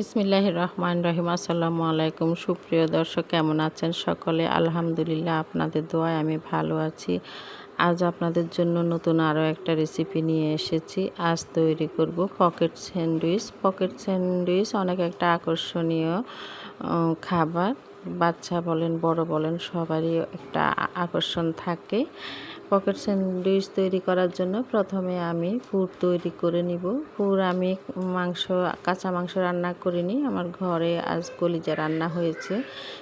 বিসমিল্লাহ রহমান রহিম আসসালামু আলাইকুম সুপ্রিয় দর্শক, কেমন আছেন সকলে? আলহামদুলিল্লাহ, আপনাদের দোয়ায় আমি ভালো আছি। আজ আপনাদের জন্য নতুন আরও একটা রেসিপি নিয়ে এসেছি। আজ তৈরি করব পকেট স্যান্ডউইচ। পকেট স্যান্ডউইচ অনেক একটা আকর্ষণীয় খাবার। বাচ্চা বলেন, বড় বলেন, সবারই একটা আকর্ষণ থাকে। পকেট স্যান্ডউইচ তৈরি করার জন্য প্রথমে আমি পুর তৈরি করে নিব। পুর আমি মাংস, কাঁচা মাংস রান্না করিনি। আমার ঘরে আজ কলিজা রান্না হয়েছে।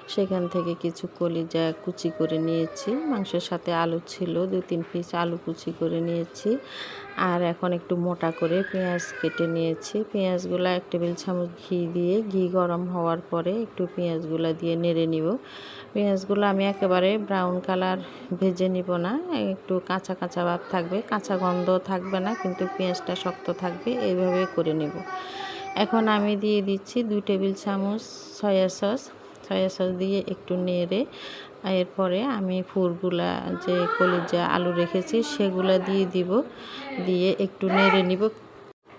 সেখান থেকে কিছু কলিজা কুচি করে নিয়েছি। মাংসের সাথে আলু ছিল দু তিন পিস আলু কুচি করে নিয়েছি। আর এখন একটু মোটা করে পেঁয়াজ কেটে নিয়েছি। পেঁয়াজগুলো এক টেবিল চামচ ঘি দিয়ে, ঘি গরম হওয়ার পরে একটু পেঁয়াজগুলো দিয়ে নেড়ে নিব। পেঁয়াজগুলো আমি একেবারে ব্রাউন কালার ভেজে নিব না। একটু কাঁচা কাঁচা ভাব থাকবে, কাঁচা গন্ধ থাকবে না, কিন্তু পেঁয়াজটা শক্ত থাকবে, এইভাবে করে নেব। এখন আমি দিয়ে দিচ্ছি দুই টেবিল চামচ সয়া সস। সয়া সস দিয়ে একটু নেড়ে, এরপরে আমি ফুলগুলা যে কলিজা আলু রেখেছি, সেগুলা দিয়ে দিব। দিয়ে একটু নেড়ে নিব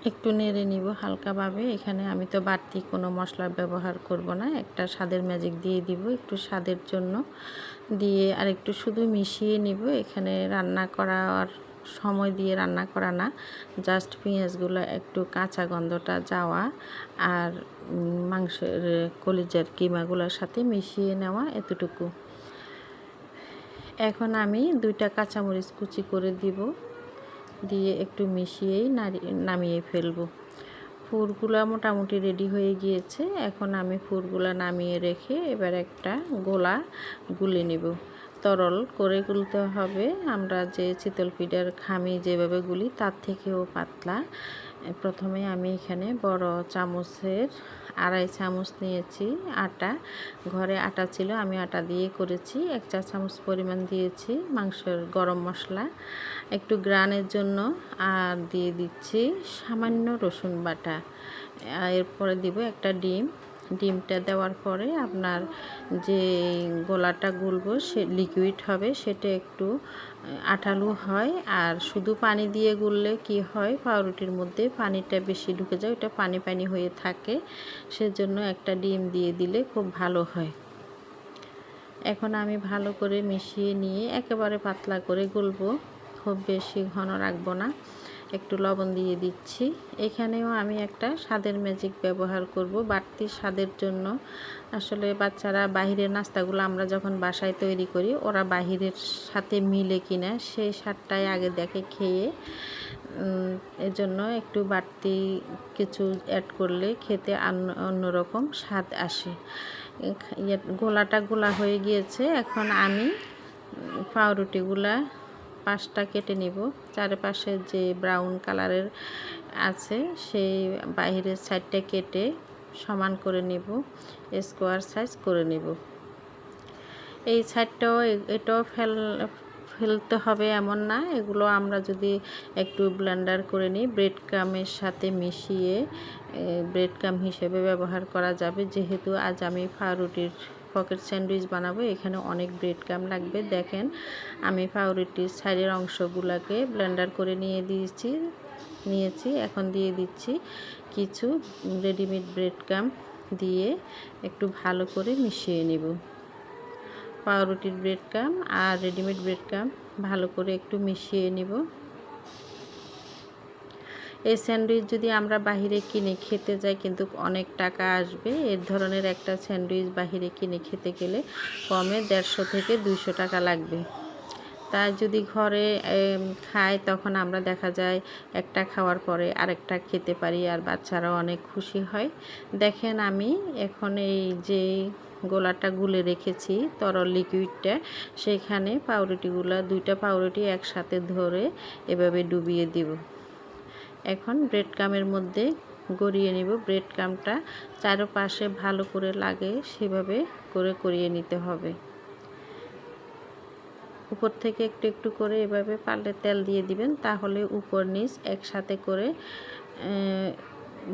একটু নেড়ে নিব হালকাভাবে। এখানে আমি তো বাড়তি কোনো মশলা ব্যবহার করব না। একটা স্বাদের ম্যাজিক দিয়ে দিব একটু স্বাদের জন্য। দিয়ে আর একটু শুধু মিশিয়ে নিব। এখানে রান্না করার সময় দিয়ে রান্না করা না। জাস্ট পেঁয়াজগুলো একটু কাঁচা গন্ধটা যাওয়া আর মাংসের কলিজার কিমাগুলোর সাথে মিশিয়ে নেওয়া এতটুকু। এখন আমি দুইটা কাঁচামরিচ কুচি করে দিব। দিয়ে একটু মিশিয়েই নামিয়ে ফেলব। ফুরগুলা মোটামুটি রেডি হয়ে গিয়েছে। এখন আমি ফুরগুলা নামিয়ে রেখে এবার একটা গোলা গুলে নেব। তরল করে গুলতে হবে। আমরা যে চিতল পিঠার খামি যেভাবে গুলি, তার থেকেও পাতলা। প্রথমে আমি এখানে বড় চামচের আড়াই চামচ নিয়েছি আটা। ঘরে আটা ছিল, আমি আটা দিয়ে করেছি। এক চা চামচ পরিমাণ দিয়েছি মাংসের গরম মশলা। একটু গ্রানের জন্য আর দিয়ে দিচ্ছি সামান্য রসুন বাটা। এরপরে দিব একটা ডিম। ডিমটা দেওয়ার পরে আপনার যে গোলাটা গুলবো, সে লিকুইড হবে, সেটা একটু আঠালো হয়। আর শুধু পানি দিয়ে গুললে কি হয়, পাউরুটির মধ্যে পানিটা বেশি ঢুকে যায়, ওটা পানি পানি হয়ে থাকে। সেজন্য একটা ডিম দিয়ে দিলে খুব ভালো হয়। এখন আমি ভালো করে মিশিয়ে নিয়ে একেবারে পাতলা করে গুলবো। খুব বেশি ঘন রাখব না। একটু লবণ দিয়ে দিচ্ছি। এখানেও আমি একটা স্বাদের ম্যাজিক ব্যবহার করব। বাড়তি স্বাদের জন্য আসলে বাচ্চারা বাহিরের নাস্তাগুলো আমরা যখন বাসায় তৈরি করি ওরা বাহিরের সাথে মিলে কিনা সেই স্বাদটাই আগে দেখে খেয়ে উম, এজন্য একটু বাড়তি কিছু অ্যাড করলে খেতে অন্য- অন্যরকম স্বাদ আসে। ইয়ে গোলাটা গোলা হয়ে গিয়েছে। এখন আমি পাউরুটিগুলা পাঁচটা কেটে নেব। চারপাশে যে ব্রাউন কালারের আছে, সেই বাহিরের সাইডটা কেটে সমান করে নেব স্কোয়ার সাইজ করে নেব। এই সাইডটাও এটাও ফেল ফেলতে হবে এমন না। এগুলো আমরা যদি একটু ব্লেন্ডার করে নিই, ব্রেড কামের সাথে মিশিয়ে ব্রেড কাম হিসেবে ব্যবহার করা যাবে। যেহেতু আজ আমি পাউরুটির পকেট স্যান্ডউইচ বানাবো, এখানে অনেক ব্রেড কাম লাগবে। দেখেন, আমি পাউরুটির সাইডের অংশগুলোকে ব্লেন্ডার করে নিয়ে দিয়েছি, নিয়েছি, এখন দিয়ে দিচ্ছি কিছু রেডিমেড ব্রেড কাম দিয়ে একটু ভালো করে মিশিয়ে নেব। পাউরুটির ব্রেড কাম আর রেডিমেড ব্রেড কাম ভালো করে একটু মিশিয়ে নেব। এই স্যান্ডউইচ যদি আমরা বাহিরে কিনে খেতে যাই কিন্তু অনেক টাকা আসবে, এর ধরনের একটা স্যান্ডউইচ বাহিরে কিনে খেতে গেলে কমে দেড়শো থেকে দুশো টাকা লাগবে। তাই যদি ঘরে খাই তখন আমরা দেখা যায় একটা খাওয়ার পরে আরেকটা খেতে পারি আর বাচ্চারাও অনেক খুশি হয়। দেখেন আমি এখন এই যে গোলাটা গুলে রেখেছি, তরল লিকুইডটা সেইখানে পাউরুটিগুলো, দুইটা পাউরুটি একসাথে ধরে এভাবে ডুবিয়ে দিব। এখন ব্রেড কামের মধ্যে গড়িয়ে নিব। ব্রেড কামটা চারপাশে ভালো করে লাগে, সেভাবে করে করিয়ে নিতে হবে। উপর থেকে একটু একটু করে এভাবে পারলে তেল দিয়ে দিবেন, তাহলে উপর নিচ একসাথে করে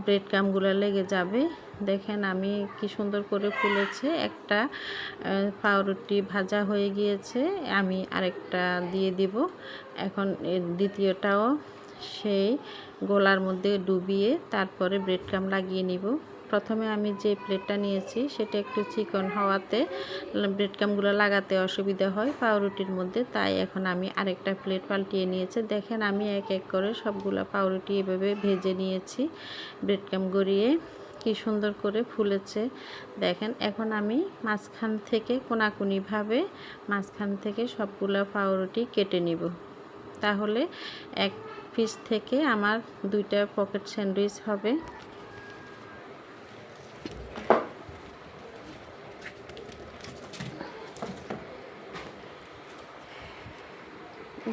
ব্রেড কামগুলো লেগে যাবে। দেখেন আমি কি সুন্দর করে ফুলেছে, একটা পাউরুটি ভাজা হয়ে গিয়েছে, আমি আরেকটা দিয়ে দিব। এখন দ্বিতীয়টাও সেই গোলার মধ্যে ডুবিয়ে তারপরে ব্রেড কাম লাগিয়ে নিব। প্রথমে আমি যে প্লেটটা নিয়েছি, সেটা একটু চিকন হওয়াতে, ব্রেড ক্রামগুলো লাগাতে অসুবিধা হয় পাউরুটির মধ্যে, তাই এখন আমি আরেকটা প্লেট পাল্টিয়ে নিয়েছি। দেখেন আমি এক এক করে সবগুলো পাউরুটি এভাবে ভেজে নিয়েছি, ব্রেড ক্রাম গড়িয়ে। কি সুন্দর করে ফুলেছে। দেখেন এখন আমি মাঝখান থেকে কোনাকুনিভাবে মাঝখান থেকে সবগুলো পাউরুটি কেটে নিব। তাহলে এক পিস থেকে আমার দুইটা পকেট স্যান্ডউইচ হবে।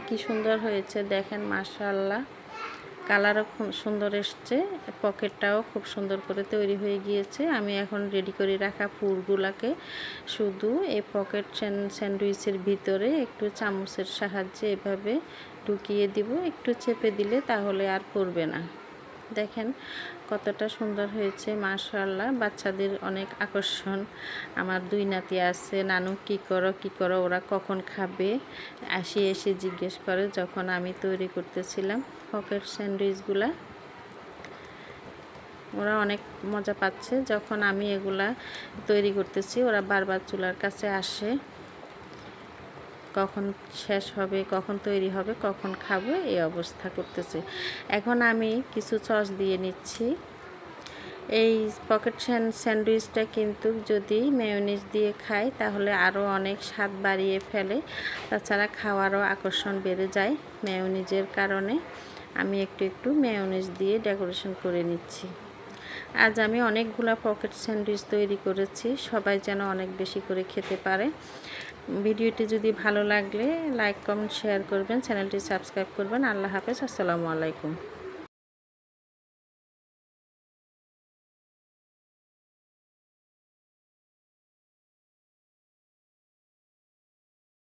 কি সুন্দর হয়েছে। দেখেন মাশাল্লাহ কালারও খুব সুন্দর এসছে। পকেটটাও খুব সুন্দর করে তৈরি হয়ে গিয়েছে। আমি এখন রেডি করে রাখা ফুলগুলাকে শুধু এই পকেট স্যান্ডউইচের ভিতরে একটু চামচের সাহায্যে এভাবে ঢুকিয়ে দিব। একটু চেপে দিলে তাহলে আর পড়বে না। দেখেন কতটা সুন্দর হয়েছে মাশাল্লাহ বাচ্চাদের অনেক আকর্ষণ। আমার দুই নাতি আছে, নানু কি করো কি করো, ওরা কখন খাবে? আসি এসে জিজ্ঞেস করে যখন আমি তৈরি করতেছিলাম পকেট স্যান্ডউইচগুলা। ওরা অনেক মজা পাচ্ছে। যখন আমি এগুলা তৈরি করতেছি, ওরা বারবার চুলার কাছে আসে। কখন শেষ হবে, কখন তৈরি হবে, কখন খাব, এই অবস্থা করতেছে। এখন আমি কিছু সস দিয়ে নিচ্ছি। এই পকেট স্যান্ডউইচটা কিন্তু যদি মেয়নিজ দিয়ে খাই, তাহলে আরও অনেক স্বাদ বাড়িয়ে ফেলে। তাছাড়া খাওয়ারও আকর্ষণ বেড়ে যায় মেয়নিজের কারণে। আমি একটু একটু মেয়নিজ দিয়ে ডেকোরেশন করে নিচ্ছি। আজ আমি অনেকগুলা পকেট স্যান্ডউইচ তৈরি করেছি, সবাই যেন অনেক বেশি করে খেতে পারে। ভিডিওটি যদি ভালো লাগলে লাইক, কমেন্ট, শেয়ার করবেন, চ্যানেলটি সাবস্ক্রাইব করবেন। আল্লাহ হাফেজ, আসসালামু আলাইকুম।